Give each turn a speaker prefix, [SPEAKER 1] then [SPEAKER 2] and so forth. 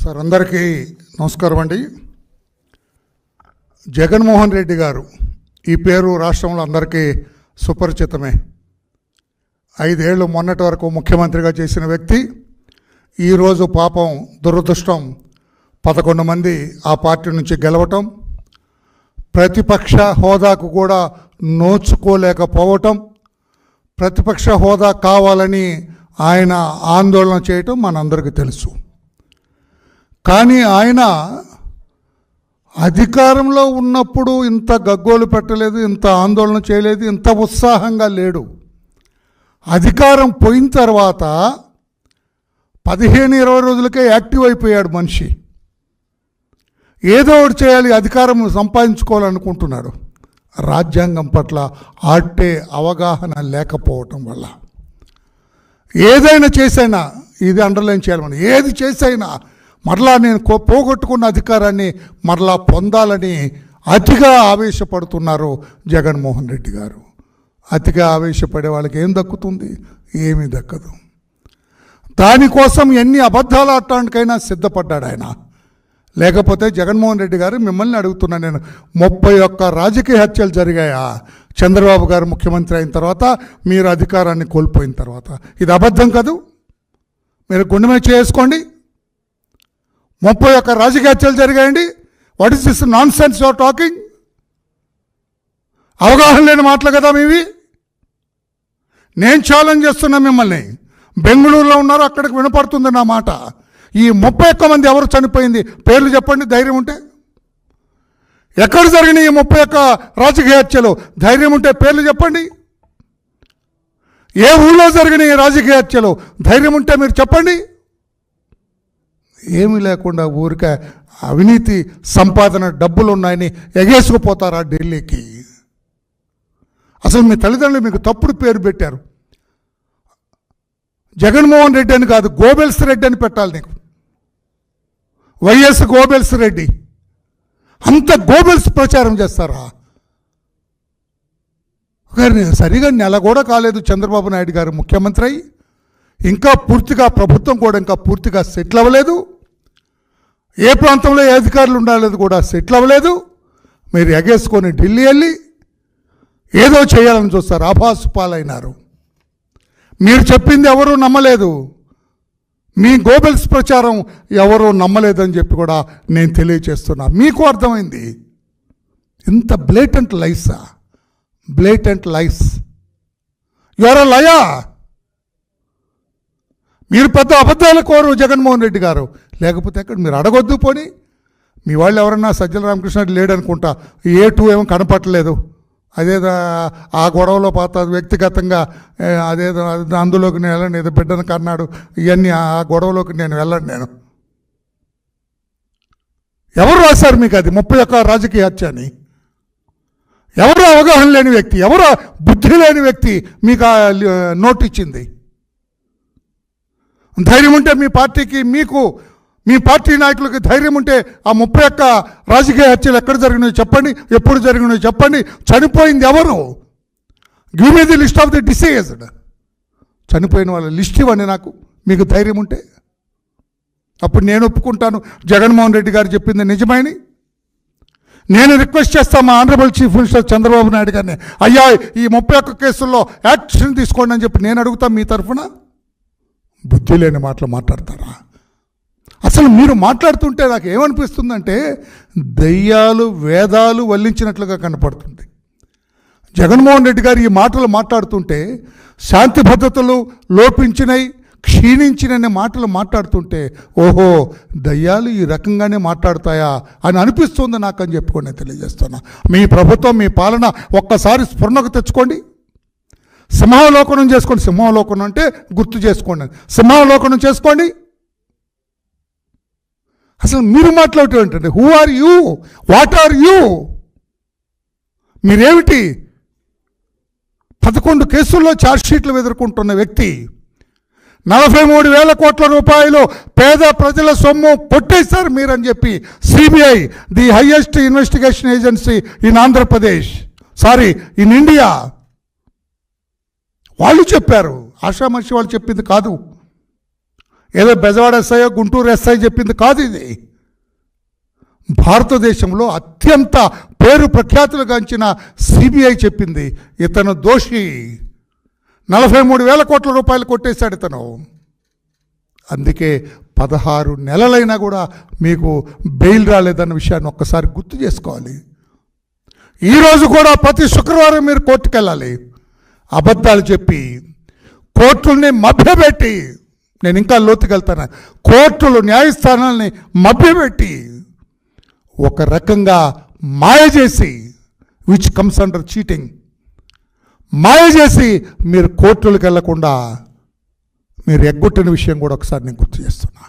[SPEAKER 1] Sir అందరికీ నమస్కారం అండి. జగన్మోహన్ రెడ్డి గారు ఈ పేరు రాష్ట్రంలో అందరికీ సుపరిచితమే. ఐదేళ్ళు మొన్నటి వరకు ముఖ్యమంత్రిగా చేసిన వ్యక్తి ఈరోజు పాపం దురదృష్టం పదకొండు మంది ఆ పార్టీ నుంచి గెలవటం ప్రతిపక్ష హోదాకు కూడా నోచుకోలేకపోవటం ప్రతిపక్ష హోదా కావాలని ఆయన ఆందోళన చేయటం మనందరికీ తెలుసు. కానీ ఆయన అధికారంలో ఉన్నప్పుడు ఇంత గగ్గోలు పెట్టలేదు ఇంత ఆందోళన చేయలేదు ఇంత ఉత్సాహంగా లేడు. అధికారం పోయిన తర్వాత పదిహేను ఇరవై రోజులకే యాక్టివ్ అయిపోయాడు మనిషి. ఏదో ఒకటి చేయాలి అధికారం సంపాదించుకోవాలనుకుంటున్నాడు. రాజ్యాంగం పట్ల ఆటే అవగాహన లేకపోవటం వల్ల. ఏదైనా చేసైనా ఇది అండర్లైన్ చేయాలని ఏది చేసైనా మరలా నేను పోగొట్టుకున్న అధికారాన్ని మరలా పొందాలని అతిగా ఆవేశపడుతున్నారు జగన్మోహన్ రెడ్డి గారు. అతిగా ఆవేశపడే వాళ్ళకి ఏం దక్కుతుంది? ఏమీ దక్కదు. దానికోసం ఎన్ని అబద్ధాలు ఆడటానికైనా సిద్ధపడ్డాడు ఆయన. లేకపోతే జగన్మోహన్ రెడ్డి గారు మిమ్మల్ని అడుగుతున్నా నేను ముప్పై ఒక్క రాజకీయ హత్యలు జరిగాయా? చంద్రబాబు గారు ముఖ్యమంత్రి అయిన తర్వాత మీరు అధికారాన్ని కోల్పోయిన తర్వాత. ఇది అబద్ధం కాదు? మీరు గుండె చేసుకోండి. ముప్పై ఒక్క రాజకీయ హత్యలు జరిగాయండి. What is this nonsense your talking అవగాహన లేని మాటలు కదా మీవి? నేను ఛాలెంజ్ చేస్తున్నా మిమ్మల్ని. బెంగళూరులో ఉన్నారు అక్కడికి వినపడుతుంది నా మాట. ఈ ముప్పై ఒక్క మంది ఎవరు చనిపోయింది? పేర్లు చెప్పండి ధైర్యం ఉంటే. ఎక్కడ జరిగిన ఈ ముప్పై ఒక్క రాజకీయ హత్యలు? ధైర్యం ఉంటే పేర్లు చెప్పండి. ఏ ఊళ్ళో జరిగిన ఈ రాజకీయ హత్యలు? ధైర్యం ఉంటే మీరు చెప్పండి. ఏమీ లేకుండా ఊరికే అవినీతి సంపాదన డబ్బులు ఉన్నాయని ఎగేసుకుపోతారా ఢిల్లీకి? అసలు మీ తల్లిదండ్రులు మీకు తప్పుడు పేరు పెట్టారు. జగన్మోహన్ రెడ్డి అని కాదు గోబెల్స్ రెడ్డి అని పెట్టాలి నీకు. YS Goebbels Reddy. అంత గోబెల్స్ ప్రచారం చేస్తారా? కానీ సరిగా నెల కూడా కాలేదు చంద్రబాబు నాయుడు గారు ముఖ్యమంత్రి. అయి ఇంకా పూర్తిగా ప్రభుత్వం కూడా ఇంకా పూర్తిగా సెటిల్ అవ్వలేదు. ఏ ప్రాంతంలో ఏ అధికారులు ఉండాలనేది కూడా సెటిల్ అవ్వలేదు. మీరు ఎగేసుకొని ఢిల్లీ వెళ్ళి ఏదో చేయాలని చూస్తారు. ఆభాసు పాలైనారు. మీరు చెప్పింది ఎవరూ నమ్మలేదు. మీ గోబెల్స్ ప్రచారం ఎవరూ నమ్మలేదని చెప్పి కూడా నేను తెలియచేస్తున్నా. మీకు అర్థమైంది? ఇంత బ్లేటెంట్ లైసా బ్లేటెంట్ లైస్ యువర్ లయా మీరు పెద్ద అబద్ధాల కోరు జగన్మోహన్ రెడ్డి గారు. లేకపోతే ఎక్కడ? మీరు అడగొద్దు పోని. మీ వాళ్ళు ఎవరన్నా సజ్జల రామకృష్ణ లేడనుకుంటా ఏ టూ ఏమో కనపట్టలేదు అదేదో ఆ గొడవలో పాత వ్యక్తిగతంగా అదేదో అది అందులోకి నేను వెళ్ళండి ఏదో బిడ్డను కన్నాడు ఇవన్నీ ఆ గొడవలోకి నేను వెళ్ళండి నేను. ఎవరు రాశారు మీకు అది? ముప్పై ఒక్క రాజకీయ హత్య అని ఎవరు అవగాహన లేని వ్యక్తి? ఎవరు బుద్ధి లేని వ్యక్తి మీకు ఆ లి- నోట్ ఇచ్చింది ధైర్యం ఉంటే మీ పార్టీకి మీకు మీ పార్టీ నాయకులకి ధైర్యం ఉంటే ఆ ముప్పై ఒక్క రాజకీయ హత్యలు ఎక్కడ జరిగినాయో చెప్పండి ఎప్పుడు జరిగినాయో చెప్పండి. చనిపోయింది ఎవరు? Give me the list of the deceased చనిపోయిన వాళ్ళ లిస్ట్ ఇవ్వండి నాకు మీకు ధైర్యం ఉంటే. అప్పుడు నేను ఒప్పుకుంటాను. జగన్మోహన్ రెడ్డి గారు చెప్పింది నిజమని నేను రిక్వెస్ట్ చేస్తా మా honourable chief minister Chandrababu Naidu గారిని అయ్యా ఈ ముప్పై ఒక్క కేసుల్లో యాక్షన్ తీసుకోండి అని చెప్పి నేను అడుగుతాను మీ తరఫున. బుద్ధి లేని మాటలు మాట్లాడతారా? అసలు మీరు మాట్లాడుతుంటే నాకు ఏమనిపిస్తుందంటే దయ్యాలు వేదాలు వల్లించినట్లుగా కనపడుతుంది. జగన్మోహన్ రెడ్డి గారు ఈ మాటలు మాట్లాడుతుంటే శాంతి భద్రతలు లోపించినవి క్షీణించిననే మాటలు మాట్లాడుతుంటే ఓహో దయ్యాలు ఈ రకంగానే మాట్లాడతాయా అని అనిపిస్తుంది నాకు అని చెప్పుకొని నేను తెలియజేస్తున్నా. మీ ప్రభుత్వం మీ పాలన ఒక్కసారి స్ఫురణకు తెచ్చుకోండి. సింహావలోకనం చేసుకోండి. సింహావలోకనం అంటే గుర్తు చేసుకోండి. సింహావలోకనం చేసుకోండి. అసలు మీరు మాట్లాడటం ఏంటంటే who are you what are you మీరేమిటి? పదకొండు కేసుల్లో ఛార్జ్షీట్లు ఎదుర్కొంటున్న వ్యక్తి నలభై మూడు వేల కోట్ల రూపాయలు పేద ప్రజల సొమ్ము కొట్టేశారు మీరని చెప్పి CBI the highest investigation agency in Andhra Pradesh sorry in India వాళ్ళు చెప్పారు. ఆషామర్షి వాళ్ళు చెప్పింది కాదు. ఏదో బెజవాడ ఎస్ఐ గుంటూరు ఎస్ఐ చెప్పింది కాదు ఇది. భారతదేశంలో అత్యంత పేరు ప్రఖ్యాతులు గాంచిన సిబిఐ చెప్పింది. ఇతను దోషి. నలభై మూడు వేల కోట్ల రూపాయలు కొట్టేశాడు ఇతను. అందుకే పదహారు నెలలైనా కూడా మీకు బెయిల్ రాలేదన్న విషయాన్ని ఒక్కసారి గుర్తు చేసుకోవాలి. ఈరోజు కూడా ప్రతి శుక్రవారం మీరు కోర్టుకెళ్ళాలి. అబద్ధాలు చెప్పి కోర్టుల్ని మభ్యపెట్టి నేను ఇంకా లోతుకెళ్తాను? కోర్టులు న్యాయస్థానాల్ని మభ్యపెట్టి ఒక రకంగా మాయ చేసి విచ్ కమ్స్ అండర్ చీటింగ్ మాయ చేసి మీరు కోర్టులకు వెళ్ళకుండా మీరు ఎగ్గొట్టిన విషయం కూడా ఒకసారి నేను గుర్తు చేస్తున్నా.